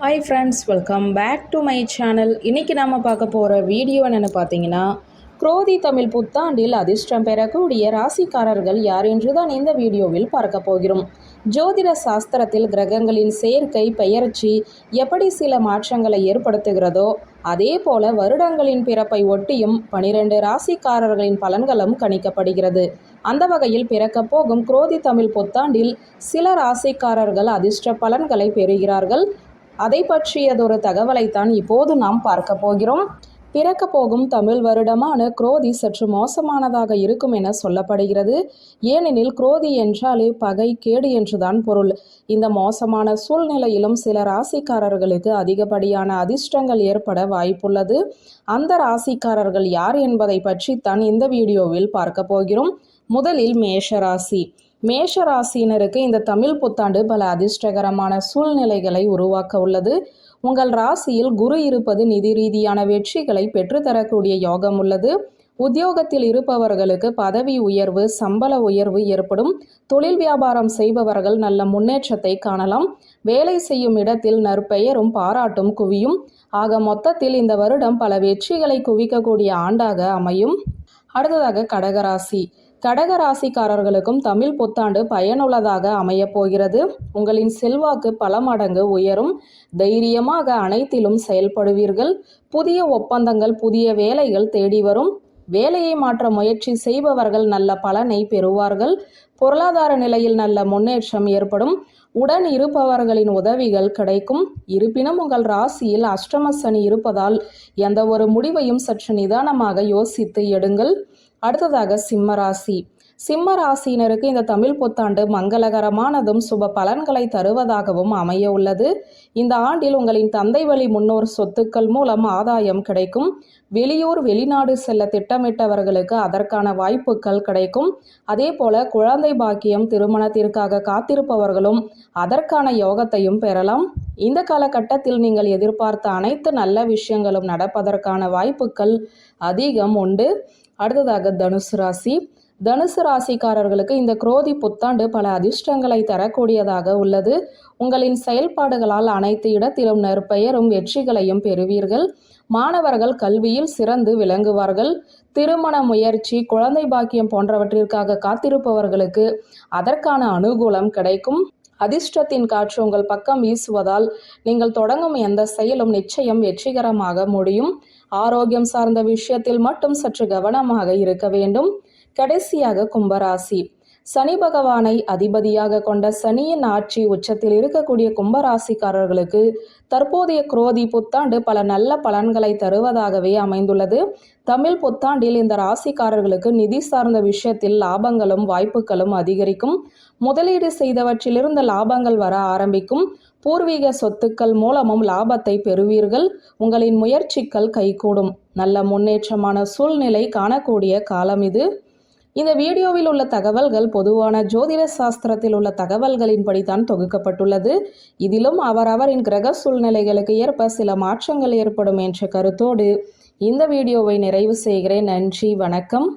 Hi friends welcome back to my channel இன்றைக்கி நாம் பார்க்க போகிற வீடியோ என்னென்னு பார்த்தீங்கன்னா குரோதி தமிழ் புத்தாண்டில் அதிர்ஷ்டம் பெறக்கூடிய ராசிக்காரர்கள் யார் என்று தான் இந்த வீடியோவில் பார்க்க போகிறோம். ஜோதிட சாஸ்திரத்தில் கிரகங்களின் சேர்க்கை பெயர்ச்சி எப்படி சில மாற்றங்களை ஏற்படுத்துகிறதோ அதே போல வருடங்களின் பிறப்பை ஒட்டியும் பனிரெண்டு ராசிக்காரர்களின் பலன்களும் கணிக்கப்படுகிறது. அந்த வகையில் பிறக்கப் போகும் குரோதி தமிழ் புத்தாண்டில் சில ராசிக்காரர்கள் அதிர்ஷ்ட பலன்களை பெறுகிறார்கள். அதை பற்றியதொரு தகவலைத்தான் இப்போது நாம் பார்க்க போகிறோம். பிறக்க போகும் தமிழ் வருடமான குரோதி சற்று மோசமானதாக இருக்கும் என சொல்லப்படுகிறது. ஏனெனில் குரோதி என்றாலே பகை கேடு என்றுதான் பொருள். இந்த மோசமான சூழ்நிலையிலும் சில ராசிக்காரர்களுக்கு அதிகப்படியான அதிர்ஷ்டங்கள் ஏற்பட வாய்ப்புள்ளது. அந்த ராசிக்காரர்கள் யார் என்பதை பற்றித்தான் இந்த வீடியோவில் பார்க்க போகிறோம். முதலில் மேஷ ராசி மேஷ ராசியினருக்கு இந்த தமிழ் புத்தாண்டு பல அதிர்ஷ்டகரமான சூழ்நிலைகளை உருவாக்க உள்ளது. உங்கள் ராசியில் குரு இருப்பது நிதி ரீதியான வெற்றிகளை பெற்றுத்தரக்கூடிய யோகம் உள்ளது. உத்தியோகத்தில் இருப்பவர்களுக்கு பதவி உயர்வு சம்பள உயர்வு ஏற்படும். தொழில் வியாபாரம் செய்பவர்கள் நல்ல முன்னேற்றத்தை காணலாம். வேலை செய்யும் இடத்தில் நற்பெயரும் பாராட்டும் குவியும். ஆக மொத்தத்தில் இந்த வருடம் பல வெற்றிகளை குவிக்கக்கூடிய ஆண்டாக அமையும். அடுத்ததாக கடகராசி. கடகராசிக்காரர்களுக்கும் தமிழ் புத்தாண்டு பயனுள்ளதாக அமையப் போகிறது. உங்களின் செல்வாக்கு பல மடங்கு உயரும். தைரியமாக அனைத்திலும் செயல்படுவீர்கள். புதிய ஒப்பந்தங்கள் புதிய வேலைகள் தேடி வரும். வேலையை மாற்ற முயற்சி செய்பவர்கள் நல்ல பலனை பெறுவார்கள். பொருளாதார நிலையில் நல்ல முன்னேற்றம் ஏற்படும். உடன் இருப்பவர்களின் உதவிகள் கிடைக்கும். இருப்பினும் உங்கள் ராசியில் அஷ்டம சனி இருப்பதால் எந்த ஒரு முடிவையும் சற்று நிதானமாக யோசித்து எடுங்கள். அடுத்ததாக சிம்மராசி சிம்ம ராசியினருக்கு இந்த தமிழ் புத்தாண்டு மங்களகரமானதும் சுப பலன்களை தருவதாகவும் அமைய உள்ளது இந்த ஆண்டில் உங்களின் தந்தை வழி முன்னோர் சொத்துக்கள் மூலம் ஆதாயம் கிடைக்கும். வெளியூர் வெளிநாடு செல்ல திட்டமிட்டவர்களுக்கு அதற்கான வாய்ப்புகள் கிடைக்கும். அதே போல குழந்தை பாக்கியம் திருமணத்திற்காக காத்திருப்பவர்களும் அதற்கான யோகத்தையும் பெறலாம். இந்த காலகட்டத்தில் நீங்கள் எதிர்பார்த்த அனைத்து நல்ல விஷயங்களும் நடப்பதற்கான வாய்ப்புகள் அதிகம் உண்டு. அடுத்ததாக தனுசு ராசி. தனுசு ராசிக்காரர்களுக்கு இந்த குரோதி புத்தாண்டு பல அதிர்ஷ்டங்களை தரக்கூடியதாக உள்ளது. உங்களின் செயல்பாடுகளால் அனைத்து இடத்திலும் நற்பெயரும் வெற்றிகளையும் பெறுவீர்கள். மாணவர்கள் கல்வியில் சிறந்து விளங்குவார்கள். திருமண முயற்சி குழந்தை பாக்கியம் போன்றவற்றிற்காக காத்திருப்பவர்களுக்கு அதற்கான அனுகூலம் கிடைக்கும். அதிர்ஷ்டத்தின் காற்று உங்கள் பக்கம் வீசுவதால் நீங்கள் தொடங்கும் எந்த செயலும் நிச்சயம் வெற்றிகரமாக முடியும். ஆரோக்கியம் சார்ந்த விஷயத்தில் மட்டும் சற்று கவனமாக இருக்க வேண்டும். கடைசியாக கும்பராசி. சனி பகவானை அதிபதியாக கொண்ட சனியின் ஆட்சி உச்சத்தில் இருக்கக்கூடிய கும்பராசிக்காரர்களுக்கு தற்போதைய குரோதி புத்தாண்டு பல நல்ல பலன்களை தருவதாகவே அமைந்துள்ளது. தமிழ் புத்தாண்டில் இந்த ராசிக்காரர்களுக்கு நிதி சார்ந்த விஷயத்தில் லாபங்களும் வாய்ப்புகளும் அதிகரிக்கும். முதலீடு செய்தவற்றிலிருந்து லாபங்கள் வர ஆரம்பிக்கும். பூர்வீக சொத்துக்கள் மூலமும் லாபத்தை பெறுவீர்கள். உங்களின் முயற்சிகள் கைகூடும். நல்ல முன்னேற்றமான சூழ்நிலை காணக்கூடிய காலம் இது. இந்த வீடியோவில் உள்ள தகவல்கள் பொதுவான ஜோதிட சாஸ்திரத்தில் உள்ள தகவல்களின்படி தான் தொகுக்கப்பட்டுள்ளது. இதிலும் அவரவரின் கிரக சூழ்நிலைகளுக்கு ஏற்ப சில மாற்றங்கள் ஏற்படும் என்ற கருத்தோடு இந்த வீடியோவை நிறைவு செய்கிறேன். நன்றி வணக்கம்.